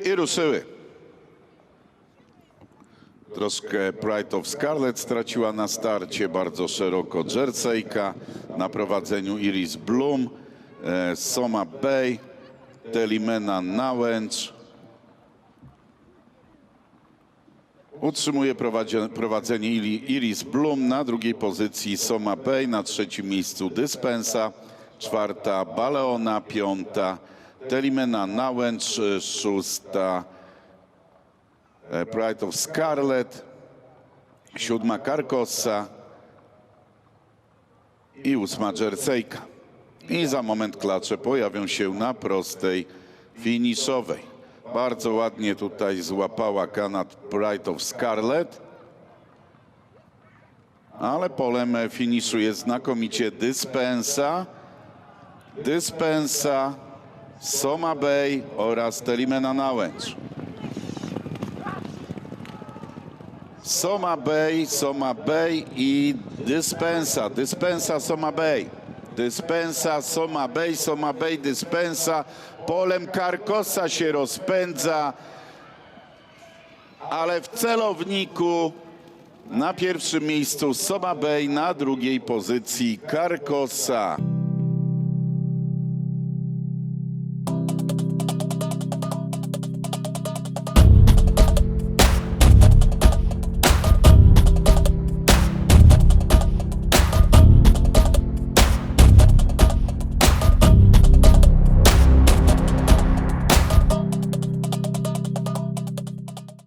I ruszyły. Troszkę Pride of Scarlet straciła na starcie, bardzo szeroko Jerseyka, na prowadzeniu Iris Bloom, e, Soma Bay, Telimena Nałęcz. Utrzymuje prowadzenie Iris Bloom na drugiej pozycji Soma Bay, na trzecim miejscu Dyspensa, czwarta Baleona, piąta Telimena Nałęcz, e, szósta e, Pride of Scarlet, siódma Carcossa i ósma Jerseyka. I za moment klacze pojawią się na prostej finiszowej. Bardzo ładnie tutaj złapała kanat Pride of Scarlet. Ale polem finiszu jest znakomicie Dyspensa, Dyspensa, Soma Bay oraz Telimena Nałęcz. Soma Bay, Soma Bay i Dyspensa. Dyspensa, Soma Bay. Dyspensa, Soma Bay, Soma Bay, Dyspensa. Polem Karkosa się rozpędza, ale w celowniku na pierwszym miejscu Soma Bay, na drugiej pozycji Karkosa.